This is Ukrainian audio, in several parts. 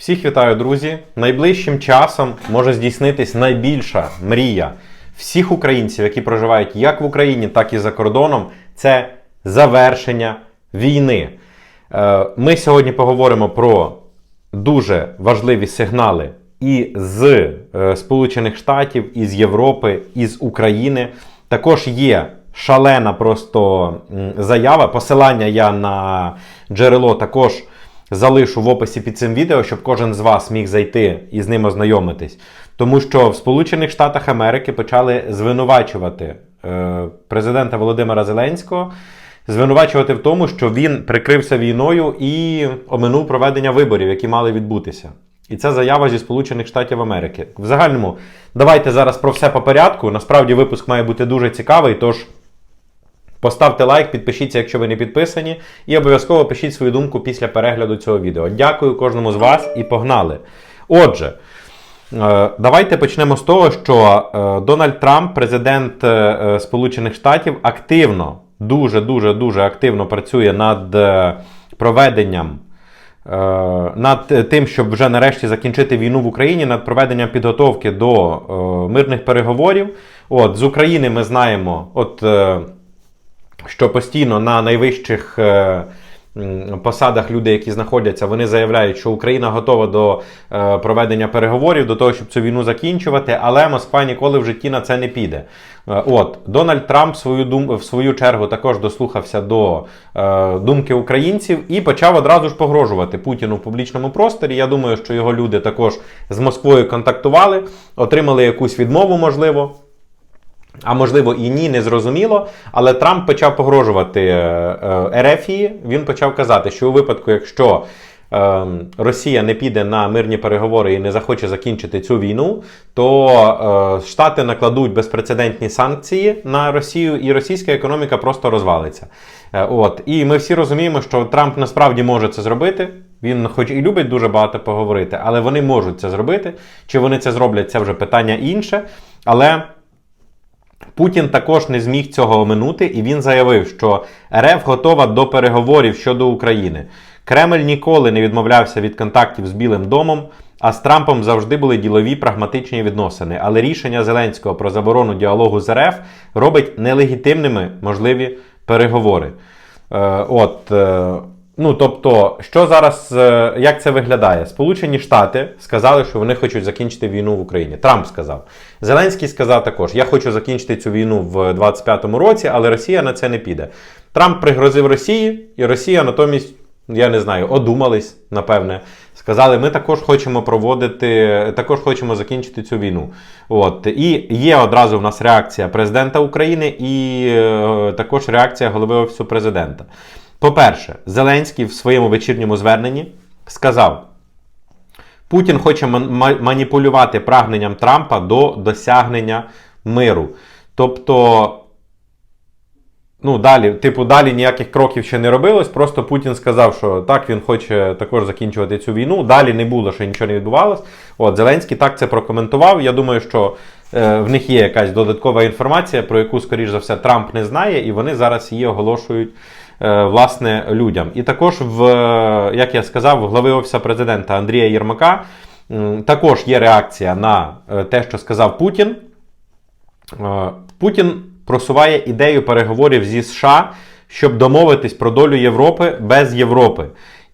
Всіх вітаю, друзі! Найближчим часом може здійснитись найбільша мрія всіх українців, які проживають як в Україні, так і за кордоном. Це завершення війни. Е, Ми сьогодні поговоримо про дуже важливі сигнали і з е, Сполучених Штатів, і з Європи, і з України. Також є шалена просто заява. Посилання я на джерело також залишу в описі під цим відео, щоб кожен з вас міг зайти і з ним ознайомитись. Тому що в Сполучених Штатах Америки почали звинувачувати е, президента Володимира Зеленського, звинувачувати в тому, що він прикрився війною і оминув проведення виборів, які мали відбутися. І це заява зі Сполучених Штатів Америки. В загальному, давайте зараз про все по порядку. Насправді випуск має бути дуже цікавий, тож. Поставте лайк, підпишіться, якщо ви не підписані, і обов'язково пишіть свою думку після перегляду цього відео. Дякую кожному з вас і погнали. Отже, е, давайте почнемо з того, що е, Дональд Трамп, президент е, Сполучених Штатів, активно, дуже дуже активно працює над проведенням. Над тим, щоб вже нарешті закінчити війну в Україні, над проведенням підготовки до е, мирних переговорів. От з України ми знаємо, от е, що постійно на найвищих е, посадах люди, які знаходяться, вони заявляють, що Україна готова до е, проведення переговорів, до того, щоб цю війну закінчувати, але Москва ніколи в житті на це не піде. Е, От Дональд Трамп свою дум в свою чергу також дослухався до е, думки українців і почав одразу ж погрожувати Путіну в публічному просторі. Я думаю, що його люди також з Москвою контактували, отримали якусь відмову, можливо. А можливо і ні, не зрозуміло. Але Трамп почав погрожувати е, е, Ерефії. Він почав казати, що у випадку, якщо е, Росія не піде на мирні переговори і не захоче закінчити цю війну, то е, Штати накладуть безпрецедентні санкції на Росію, і російська економіка просто розвалиться. От. І ми всі розуміємо, що Трамп насправді може це зробити. Він, хоч і любить дуже багато поговорити, але вони можуть це зробити. Чи вони це зроблять, це вже питання інше. Але. Путін також не зміг цього оминути, і він заявив, що РФ готова до переговорів щодо України. Кремль ніколи не відмовлявся від контактів з Білим домом, а з Трампом завжди були ділові прагматичні відносини. Але рішення Зеленського про заборону діалогу з РФ робить нелегітимними можливі переговори. Е, от. Е, Ну, тобто, що зараз, е, як це виглядає? Сполучені Штати сказали, що вони хочуть закінчити війну в Україні. Трамп сказав. Зеленський сказав також: Я хочу закінчити цю війну в 25-му році, але Росія на це не піде. Трамп пригрозив Росії, і Росія натомість, я не знаю, одумались, напевне. Сказали, ми також хочемо проводити, також хочемо закінчити цю війну. От і є одразу в нас реакція президента України і е, також реакція голови офісу президента. По-перше, Зеленський в своєму вечірньому зверненні сказав: Путін хоче маніпулювати прагненням Трампа до досягнення миру. Тобто, ну, далі, типу, далі ніяких кроків ще не робилось. Просто Путін сказав, що так, він хоче також закінчувати цю війну. Далі не було, що нічого не відбувалось. От Зеленський так це прокоментував. Я думаю, що е, в них є якась додаткова інформація, про яку, скоріш за все, Трамп не знає, і вони зараз її оголошують. Е, Власне, людям. І також, в, е, як я сказав, в глави Офісу президента Андрія Єрмака також є реакція на е, те, що сказав Путін. Путін просуває ідею переговорів зі США, щоб домовитись про долю Європи без Європи.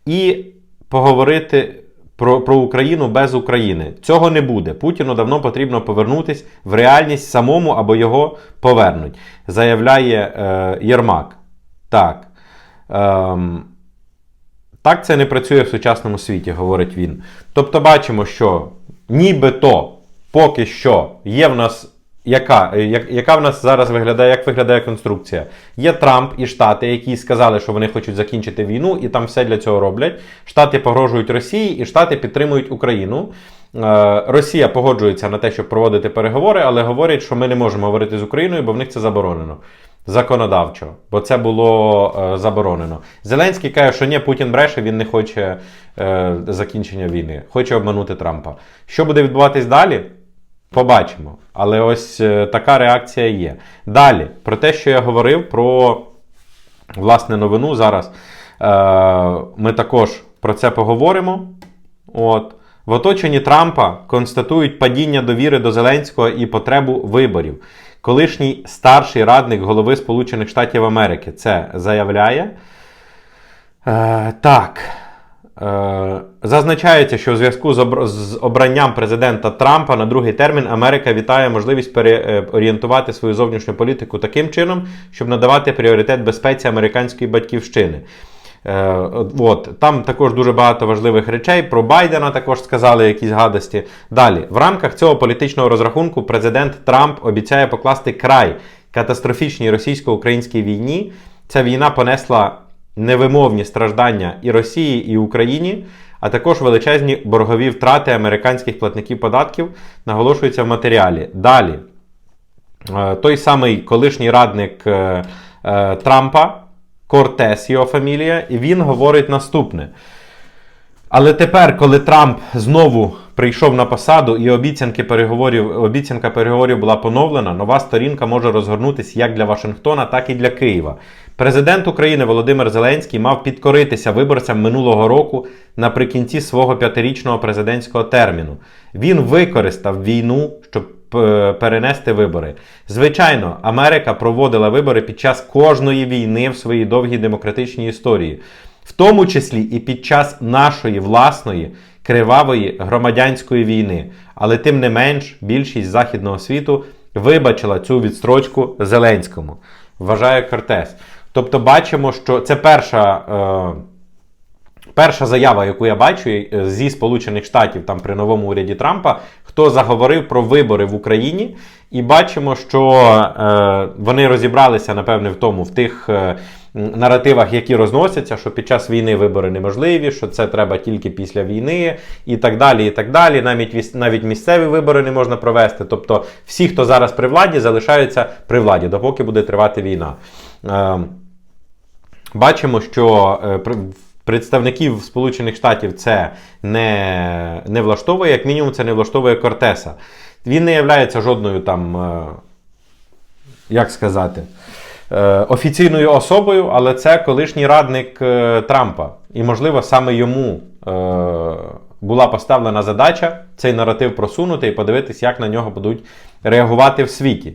І поговорити про, про Україну без України. Цього не буде. Путіну давно потрібно повернутись в реальність самому або його повернуть, заявляє е, Єрмак. Так. Ем, так це не працює в сучасному світі, говорить він. Тобто бачимо, що нібито поки що є в нас. Яка, е, як- яка в нас зараз виглядає, як виглядає конструкція? Є Трамп і Штати, які сказали, що вони хочуть закінчити війну, і там все для цього роблять. Штати погрожують Росії, і Штати підтримують Україну. Е, Росія погоджується на те, щоб проводити переговори, але говорять, що ми не можемо говорити з Україною, бо в них це заборонено. Законодавчо, бо це було е, заборонено. Зеленський каже, що ні, Путін бреше, він не хоче е, закінчення війни, хоче обманути Трампа. Що буде відбуватись далі? Побачимо. Але ось е, така реакція є. Далі, про те, що я говорив, про власне новину зараз. Е, ми також про це поговоримо. От. В оточенні Трампа констатують падіння довіри до Зеленського і потребу виборів. Колишній старший радник голови Сполучених Штатів Америки це заявляє. Е, так. Е, зазначається, що у зв'язку з, обр- з обранням президента Трампа на другий термін Америка вітає можливість переорієнтувати свою зовнішню політику таким чином, щоб надавати пріоритет безпеці американської батьківщини. Е, от, там також дуже багато важливих речей. Про Байдена також сказали якісь гадості. Далі, в рамках цього політичного розрахунку, президент Трамп обіцяє покласти край катастрофічній російсько-українській війні. Ця війна понесла невимовні страждання і Росії, і Україні, а також величезні боргові втрати американських платників податків, наголошується в матеріалі. Далі, е, той самий колишній радник е, Трампа, Кортес його фамілія, і він говорить наступне. Але тепер, коли Трамп знову прийшов на посаду і обіцянки переговорів, обіцянка переговорів була поновлена, нова сторінка може розгорнутися як для Вашингтона, так і для Києва. Президент України Володимир Зеленський мав підкоритися виборцям минулого року наприкінці свого п'ятирічного президентського терміну. Він використав війну, щоб перенести вибори. Звичайно, Америка проводила вибори під час кожної війни в своїй довгій демократичній історії в тому числі і під час нашої власної кривавої громадянської війни. Але тим не менш, більшість західного світу вибачила цю відстрочку Зеленському, вважає Кортес. Тобто, бачимо, що це перша. Е, Перша заява, яку я бачу е, зі Сполучених Штатів там при новому уряді Трампа, хто заговорив про вибори в Україні, і бачимо, що е, вони розібралися, напевне, в тому, в тих е, наративах, які розносяться, що під час війни вибори неможливі, що це треба тільки після війни, і так далі. і так далі. Навіть навіть місцеві вибори не можна провести. Тобто, всі, хто зараз при владі, залишаються при владі, допоки буде тривати війна. Е, Бачимо, що е, представників Сполучених Штатів це не, не влаштовує, як мінімум, це не влаштовує Кортеса. Він не є жодною там, е, як сказати, е, офіційною особою, але це колишній радник е, Трампа. І, можливо, саме йому була поставлена задача цей наратив просунути і подивитись, як на нього будуть реагувати в світі.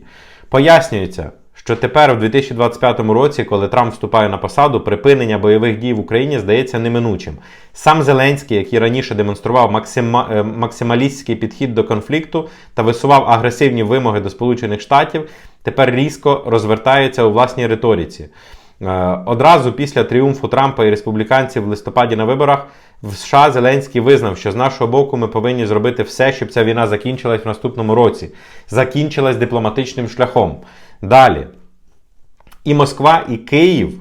Пояснюється, що тепер, у 2025 році, коли Трамп вступає на посаду, припинення бойових дій в Україні здається неминучим. Сам Зеленський, який раніше демонстрував максима... е, максималістський підхід до конфлікту та висував агресивні вимоги до Сполучених Штатів, тепер різко розвертається у власній риториці. Е, Одразу після тріумфу Трампа і республіканців в листопаді на виборах в США Зеленський визнав, що з нашого боку ми повинні зробити все, щоб ця війна закінчилась в наступному році. Закінчилась дипломатичним шляхом. Далі. І Москва, і Київ,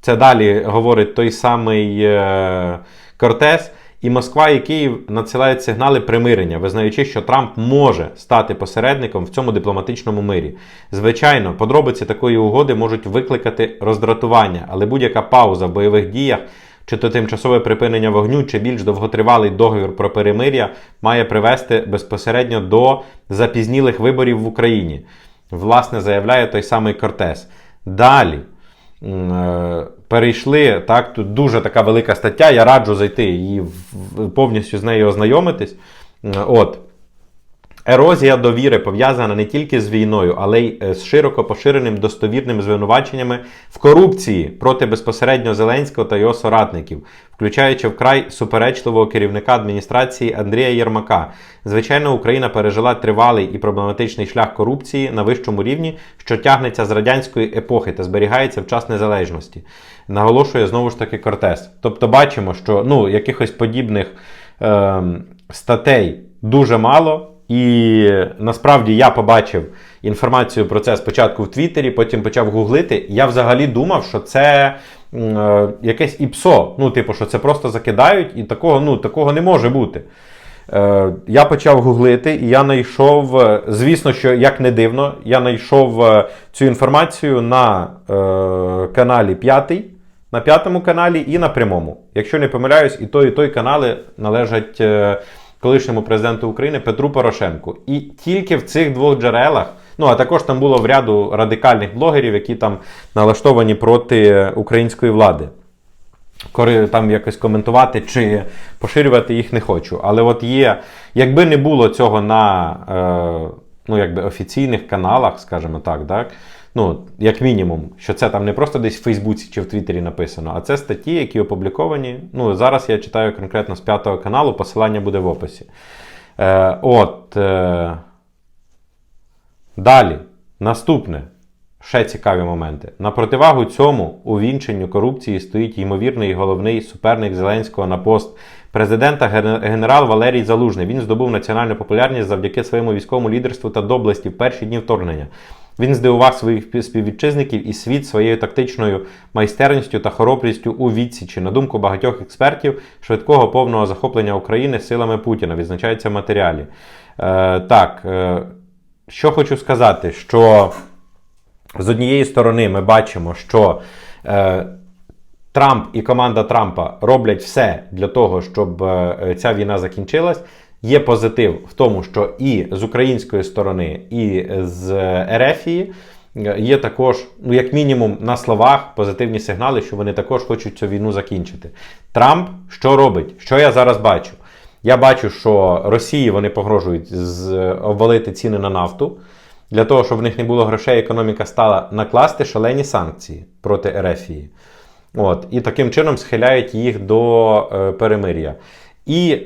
це далі говорить той самий е, Кортес, і Москва і Київ надсилають сигнали примирення, визнаючи, що Трамп може стати посередником в цьому дипломатичному мирі. Звичайно, подробиці такої угоди можуть викликати роздратування, але будь-яка пауза в бойових діях, чи то тимчасове припинення вогню, чи більш довготривалий договір про перемир'я має привести безпосередньо до запізнілих виборів в Україні. Власне, заявляє той самий Кортес. Далі. Е, Перейшли, так, тут дуже така велика стаття, я раджу зайти і повністю з нею ознайомитись. От. Ерозія довіри пов'язана не тільки з війною, але й е, з широко поширеним достовірним звинуваченнями в корупції проти безпосередньо Зеленського та його соратників, включаючи вкрай суперечливого керівника адміністрації Андрія Єрмака. Звичайно, Україна пережила тривалий і проблематичний шлях корупції на вищому рівні, що тягнеться з радянської епохи та зберігається в час незалежності. Наголошує знову ж таки Кортес. Тобто бачимо, що ну, якихось подібних ем, статей дуже мало. І насправді я побачив інформацію про це спочатку в Твіттері, потім почав гуглити. Я взагалі думав, що це е, якесь іпсо. Ну, типу, що це просто закидають, і такого, ну, такого не може бути. Е, я почав гуглити, і я знайшов, е, звісно, що як не дивно, я знайшов е, цю інформацію на е, каналі П'ятий, на п'ятому каналі і на прямому. Якщо не помиляюсь, і той, і той канали належать е, колишньому президенту України Петру Порошенку. І тільки в цих двох джерелах, ну а також там було в ряду радикальних блогерів, які там налаштовані проти української влади. кори- там якось коментувати чи поширювати їх не хочу. Але от є, якби не було цього на е, ну, якби офіційних каналах, скажімо так, так, ну, як мінімум, що це там не просто десь в Фейсбуці чи в Твіттері написано, а це статті, які опубліковані. Ну, зараз я читаю конкретно з п'ятого каналу, посилання буде в описі. Е, от. Е, Далі, наступне. Ще цікаві моменти. На противагу цьому увінченню корупції стоїть ймовірний головний суперник Зеленського на пост президента генерал Валерій Залужний. Він здобув національну популярність завдяки своєму військовому лідерству та доблесті в перші дні вторгнення. Він здивував своїх співвітчизників і світ своєю тактичною майстерністю та хоробрістю у відсічі. На думку багатьох експертів, швидкого повного захоплення України силами Путіна відзначається в матеріалі. Е, так, е, що хочу сказати, що з однієї сторони ми бачимо, що е, Трамп і команда Трампа роблять все для того, щоб е, ця війна закінчилась. Є позитив в тому, що і з української сторони, і з Ерефії є також, ну як мінімум, на словах позитивні сигнали, що вони також хочуть цю війну закінчити. Трамп що робить? Що я зараз бачу? Я бачу, що Росії вони погрожують з, обвалити ціни на нафту для того, щоб в них не було грошей, економіка стала накласти шалені санкції проти Ерефії. От, і таким чином схиляють їх до е, перемир'я. І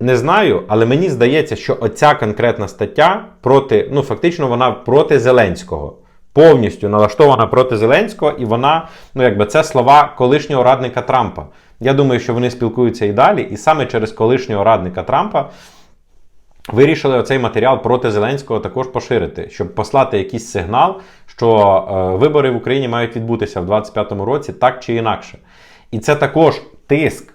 не знаю, але мені здається, що оця конкретна стаття проти, ну фактично, вона проти Зеленського. Повністю налаштована проти Зеленського, і вона, ну якби це слова колишнього радника Трампа. Я думаю, що вони спілкуються і далі, і саме через колишнього радника Трампа вирішили оцей матеріал проти Зеленського також поширити, щоб послати якийсь сигнал, що е, вибори в Україні мають відбутися в 2025 році так чи інакше. І це також тиск.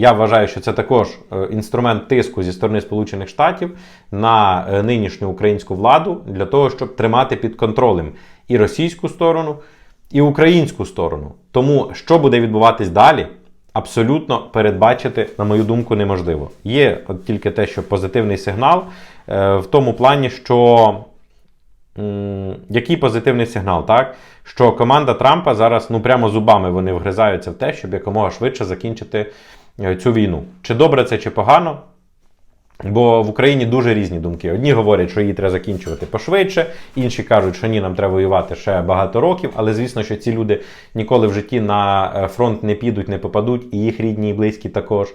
Я вважаю, що це також е, інструмент тиску зі сторони Сполучених Штатів на е, нинішню українську владу для того, щоб тримати під контролем і російську сторону, і українську сторону. Тому що буде відбуватись далі, абсолютно передбачити, на мою думку, неможливо. Є от тільки те, що позитивний сигнал е, в тому плані, що Який позитивний сигнал, так? Що команда Трампа зараз ну прямо зубами вони вгризаються в те, щоб якомога швидше закінчити цю війну. Чи добре це, чи погано? Бо в Україні дуже різні думки. Одні говорять, що її треба закінчувати пошвидше, інші кажуть, що ні, нам треба воювати ще багато років. Але звісно, що ці люди ніколи в житті на е, фронт не підуть, не попадуть, і їх рідні і близькі також.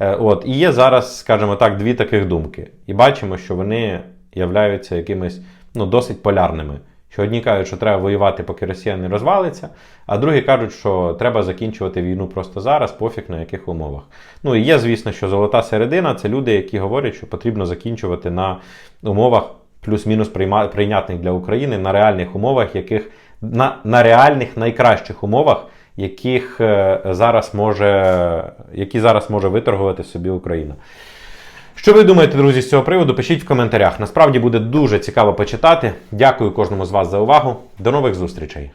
Е, От і є зараз, скажімо так, дві таких думки. І бачимо, що вони являються якимись ну, досить полярними. Що одні кажуть, що треба воювати, поки Росія не розвалиться, а другі кажуть, що треба закінчувати війну просто зараз, пофіг на яких умовах. Ну і є, звісно, що золота середина це люди, які говорять, що потрібно закінчувати на умовах плюс-мінус прийнятних для України, на реальних умовах, яких на, на реальних найкращих умовах, яких е, зараз може, які зараз може виторгувати собі Україна. Що ви думаєте, друзі, з цього приводу? Пишіть в коментарях. Насправді буде дуже цікаво почитати. Дякую кожному з вас за увагу. До нових зустрічей!